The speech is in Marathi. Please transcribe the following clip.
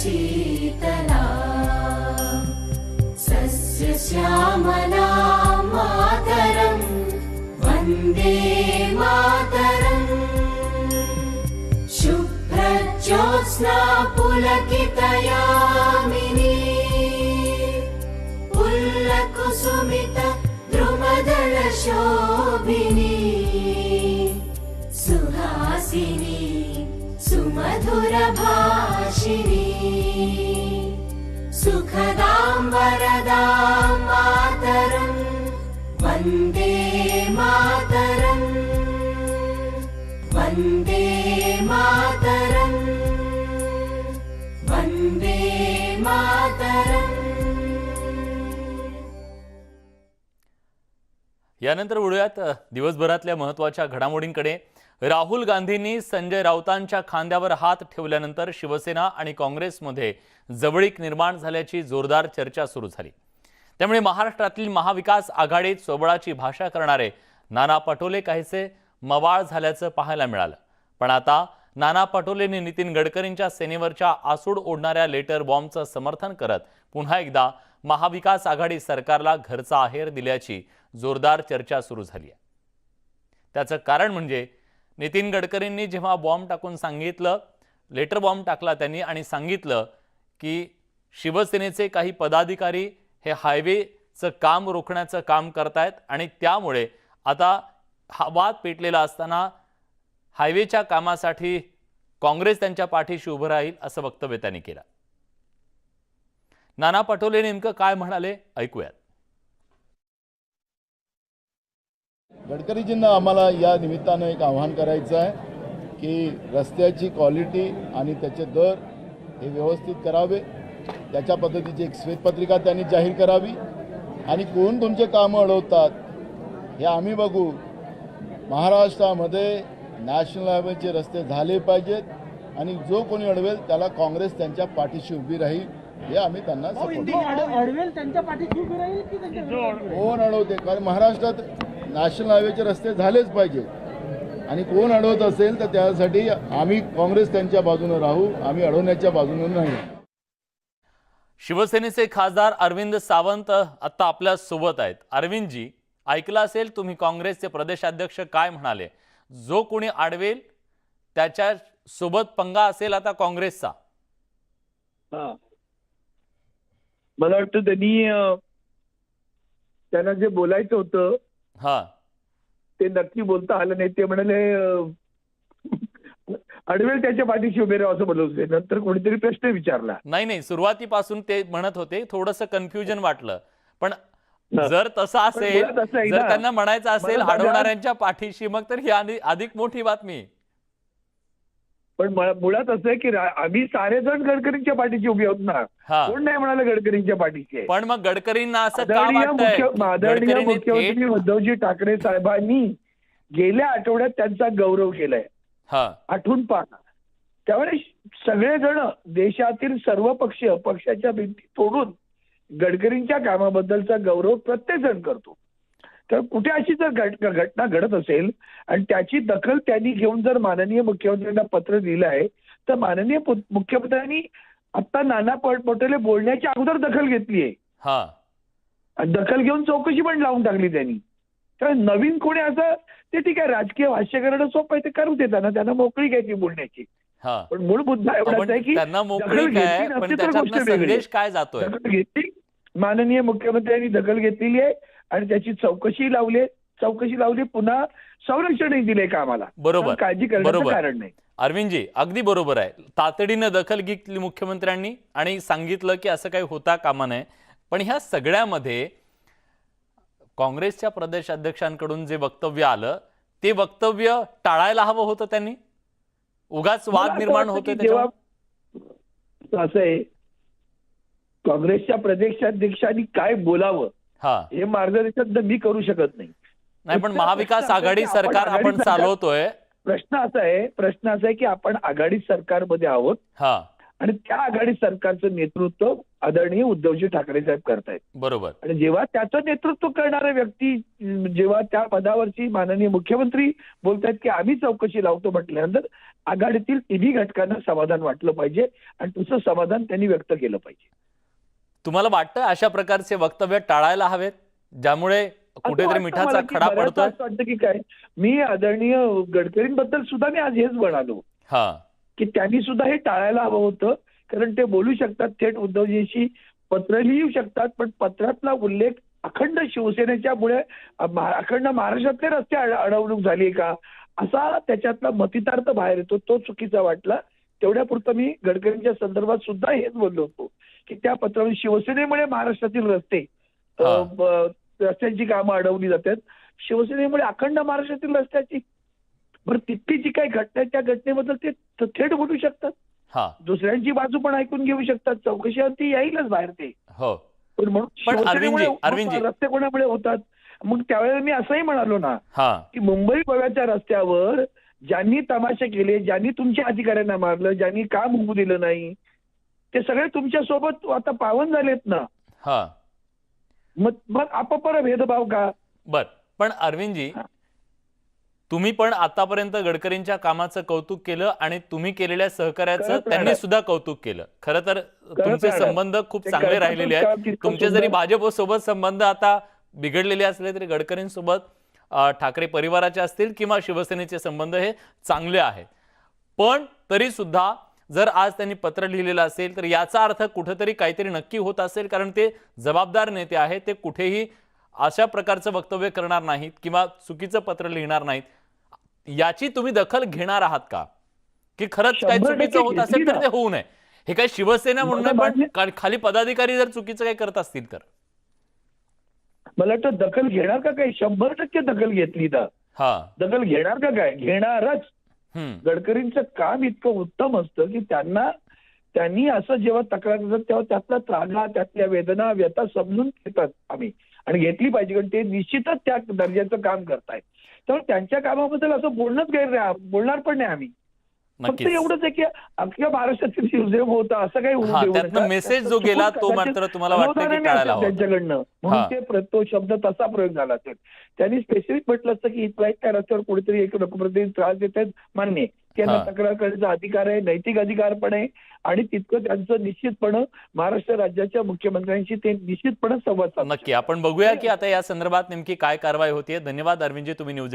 शीतला। सस्यश्यामला मातरम् वन्दे मातरम्। शुभ्रज्योत्स्ना पुलकितयामिनी पुल्लकुसुमित द्रुमदलशोभिनी। सुहासिनी सुमधुर भाषिणी सुखदां वरदां मातरं वन्दे मातरम् वन्दे मातरम् वन्दे मातरम् यानंतर वळूयात दिवसभरातल्या महत्त्वाच्या घडामोडींकडे. राहुल गांधींनी संजय राऊतांच्या खांद्यावर हात ठेवल्यानंतर शिवसेना आणि काँग्रेसमध्ये जवळीक निर्माण झाल्याची जोरदार चर्चा सुरू झाली. त्यामुळे महाराष्ट्रातील महाविकास आघाडीत सोबळाची भाषा करणारे नाना पटोले काहीसे मवाळ झाल्याचं पाहायला मिळालं. पण आता नाना पटोलेंनी नितीन गडकरींच्या सेनेवरच्या आसूड ओढणाऱ्या लेटर बॉम्बचं समर्थन करत पुन्हा एकदा महाविकास आघाडी सरकारला घरचा आहेर दिल्याची जोरदार चर्चा सुरू झाली आहे. त्याचं कारण म्हणजे नितीन गडकरींनी जेव्हा बॉम्ब टाकून सांगितलं लेटर बॉम्ब टाकला त्यांनी आणि सांगितलं की शिवसेनेचे काही पदाधिकारी हे हायवेचं काम रोखण्याचं काम करतायत आणि त्यामुळे आता हा वाद पेटलेला असताना हायवेच्या कामासाठी काँग्रेस त्यांच्या पाठीशी उभं राहील असं वक्तव्य त्यांनी केलं. नाना पटोले नेमकं काय म्हणाले? ऐकूयात. गडकरीजींना आम्हाला या निमित्तानं एक आव्हान करायचं आहे की रस्त्याची क्वालिटी आणि त्याचे दर हे व्यवस्थित करावे. त्याच्या पद्धतीची एक श्वेतपत्रिका त्यांनी जाहीर करावी. आणि कोण तुमचे कामं अडवतात हे आम्ही बघू. महाराष्ट्रामध्ये नॅशनल हायवेचे रस्ते झाले पाहिजेत आणि जो कोणी अडवेल त्याला काँग्रेस त्यांच्या पाठीशी उभी राहील हे आम्ही त्यांना विरोधात? कोण अडवते? कारण महाराष्ट्रात नॅशनल हायवेचे रस्ते झालेच पाहिजे. आणि कोण अडवत असेल तर त्यासाठी आम्ही काँग्रेस त्यांच्या बाजूने राहू आम्ही अडवण्याच्या बाजूने नाही. शिवसेनेचे खासदार अरविंद सावंत आता आपल्यासोबत आहेत. अरविंदजी ऐकलं असेल तुम्ही काँग्रेसचे प्रदेशाध्यक्ष काय म्हणाले? जो कोणी आडवेल त्याच्या सोबत पंगा असेल आता काँग्रेसचा. हा. मला वाटतं त्यांनी त्यांना जे बोलायचं होतं ते नक्की बोलता आलं नाही. ते म्हणाले अडवेल त्याच्या पाठीशी उभे राहा असं बोलत होते. नंतर कोणीतरी प्रश्न विचारला. नाही नाही. सुरुवातीपासून ते म्हणत होते. थोडंसं कन्फ्युजन वाटलं. पण. जर तसं असेल जर त्यांना म्हणायचं असेल अडवणाऱ्यांच्या पाठीशी मग तर ही अधिक मोठी बातमी. पण मुळा- मुळात असं आहे की आम्ही सारे जण गडकरींच्या पाठीशी उभी आहोत ना. कोण नाही म्हणाले गडकरींच्या आहे. पण मग गडकरींना असं आदरणीय मुख्यमंत्री उद्धवजी ठाकरे साहेबांनी गेल्या आठवड्यात त्यांचा गौरव केलाय. आठवून पहा. त्यामुळे सगळेजण देशातील सर्व पक्ष पक्षाच्या भिंती तोडून गडकरींच्या कामाबद्दलचा गौरव प्रत्येक जण करतो. तर कुठे अशी जर घट- घटना घडत असेल आणि त्याची दखल त्यांनी घेऊन जर माननीय मुख्यमंत्र्यांना पत्र दिलं आहे तर माननीय मुख्यमंत्र्यांनी आता नाना पट- पटोले बोलण्याच्या अगोदर दखल घेतली आहे. हा. आणि दखल घेऊन चौकशी पण लावून टाकली त्यांनी. तर नवीन कोणी असं ते ठीक आहे राजकीय भाष्य करणं सोपं आहे ते करू देताना त्यांना मोकळी घ्यायची बोलण्याची. पण मूळ मुद्दा एवढाच आहे की दखल घेतली माननीय मुख्यमंत्र्यांनी दखल घेतलेली आहे आणि त्याची चौकशी लावली. चौकशी लावली पुन्हा संरक्षणही दिले कामाला बरोबर. काळजी करण्याचं बरोबर. कारण नाही अरविंदजी अगदी बरोबर आहे तातडीनं दखल घेतली मुख्यमंत्र्यांनी आणि सांगितलं की असं काही होता कामा नये पण ह्या सगळ्यामध्ये काँग्रेसच्या प्रदेश अध्यक्षांकडून जे वक्तव्य आलं ते वक्तव्य टाळायला हवं होतं त्यांनी उगाच वाद निर्माण जेव्हा त्याच्यावर असं आहे काँग्रेसच्या प्रदेशाध्यक्षांनी काय बोलावं हा. मार्गदर्शन मी करू शकत नाही. नाही पण महाविकास आघाडी सरकार आपण चालवतोय. प्रश्न असा आहे प्रश्न असा आहे की आपण आघाडी सरकारमध्ये आहोत. हा. आणि त्या आघाडी सरकारचं नेतृत्व आदरणीय उद्धवजी ठाकरे साहेब करतायत. बरोबर. आणि जेव्हा त्याचं नेतृत्व करणारे व्यक्ती जेव्हा त्या पदावरची माननीय मुख्यमंत्री बोलतायत की आम्ही चौकशी लावतो म्हटल्यानंतर आघाडीतील तिन्ही घटकांना समाधान वाटलं पाहिजे आणि तुझं समाधान त्यांनी व्यक्त केलं पाहिजे. तुम्हाला वाटतं अशा प्रकारचे वक्तव्य टाळायला हवेत ज्यामुळे कुठेतरी मिठाचा खडा असं वाटतं की काय मी आदरणीय गडकरींबद्दल सुद्धा मी आज हेच म्हणालो. हा. की त्यांनी सुद्धा हे टाळायला हवं होतं कारण ते बोलू शकतात थेट उद्धवजींशी पत्र लिहू शकतात पण पत्रातला उल्लेख अखंड शिवसेनेच्या मुळे अ, महा- अखंड महाराष्ट्रातले रस्ते अड- अडवणूक झाली का? असा त्याच्यातला मतितार्थ बाहेर येतो तो चुकीचा वाटला. तेवढ्यापुरतं मी गडकरींच्या संदर्भात सुद्धा हेच बोललो होतो की त्या पत्रामध्ये शिवसेनेमुळे महाराष्ट्रातील रस्ते हा. रस्त्यांची कामं अडवली जातात. शिवसेनेमुळे अखंड महाराष्ट्रातील रस्त्याची बरं तिथली जी काही घटना त्या घटनेबद्दल ते थेट बोलू शकतात. हा. दुसऱ्यांची बाजू पण ऐकून घेऊ शकतात. चौकशीवरती येईलच बाहेर ते. हो. पण म्हणून. मग रस्ते कोणामुळे होतात? मग त्यावेळेला मी असंही म्हणालो ना हा. की मुंबई गोव्याच्या रस्त्यावर ज्यांनी तमाशे केले ज्यांनी तुमच्या अधिकाऱ्यांना मारलं ज्यांनी काम होऊ दिलं नाही ते सगळे तुमच्यासोबत आता पावन झालेत ना हा मग मग आपापर भेदभाव का बर पण अरविंदजी. तुम्ही पण आतापर्यंत गडकरींच्या कामाचं कौतुक केलं आणि तुम्ही केलेल्या सहकार्याचं त्यांनी. सुद्धा कौतुक केलं खरं तर तुमचे. संबंध खूप चांगले राहिलेले आहेत तुमचे. जरी भाजप सोबत संबंध आता बिघडलेले असले तरी गडकरींसोबत ठाकरे परिवाराचे असतील किंवा शिवसेनेचे संबंध हे चांगले आहेत. पण तरी सुद्धा जर आज त्यांनी पत्र लिहिलेलं असेल तर याचा अर्थ कुठेतरी काहीतरी नक्की होत असेल कारण ते जबाबदार नेते आहेत. ते कुठेही अशा प्रकारचं वक्तव्य करणार नाहीत किंवा चुकीचं पत्र लिहिणार नाहीत. याची तुम्ही दखल घेणार आहात का? की खरंच काही चुकीचं होत असेल तर. ते होऊ नये. हे काही शिवसेना म्हणून पण खाली पदाधिकारी जर चुकीचं काही करत असतील तर. मला वाटतं दखल घेणार का काय शंभर टक्के दखल घेतली तर. हा. दखल घेणार का काय? घेणारच. गडकरींचं काम इतकं उत्तम असतं की त्यांना त्यांनी असं जेव्हा तक्रार करतात तेव्हा त्यातला त्रागा त्यातल्या वेदना व्यथा समजून घेतात आम्ही. आणि घेतली पाहिजे कारण ते निश्चितच त्या दर्जाचं काम करतायत. त्यामुळे त्यांच्या कामाबद्दल असं बोलणंच गैर बोलणार पण नाही आम्ही. फक्त एवढंच आहे की अख्ख्या महाराष्ट्रातील शिवसेना होतं असं काही message जो गेला तो मात्र तुम्हाला. त्यांच्याकडनं म्हणून. ते तो शब्द तसा प्रयोग झाला असेल त्यांनी स्पेसिफिक म्हटलं असतं की इथल्या त्या रस्त्यावर कोणीतरी एक लोकप्रतिनिधी त्रास देत आहेत मान्य. त्यांना. तक्रार करण्याचा अधिकार आहे नैतिक अधिकार पण आहे आणि तितकं त्यांचं निश्चितपणे महाराष्ट्र राज्याच्या मुख्यमंत्र्यांशी ते निश्चितपणे संवाद नक्की आपण बघूया की आता या संदर्भात नेमकी काय कारवाई होतीये धन्यवाद अरविंदजी तुम्ही न्यूज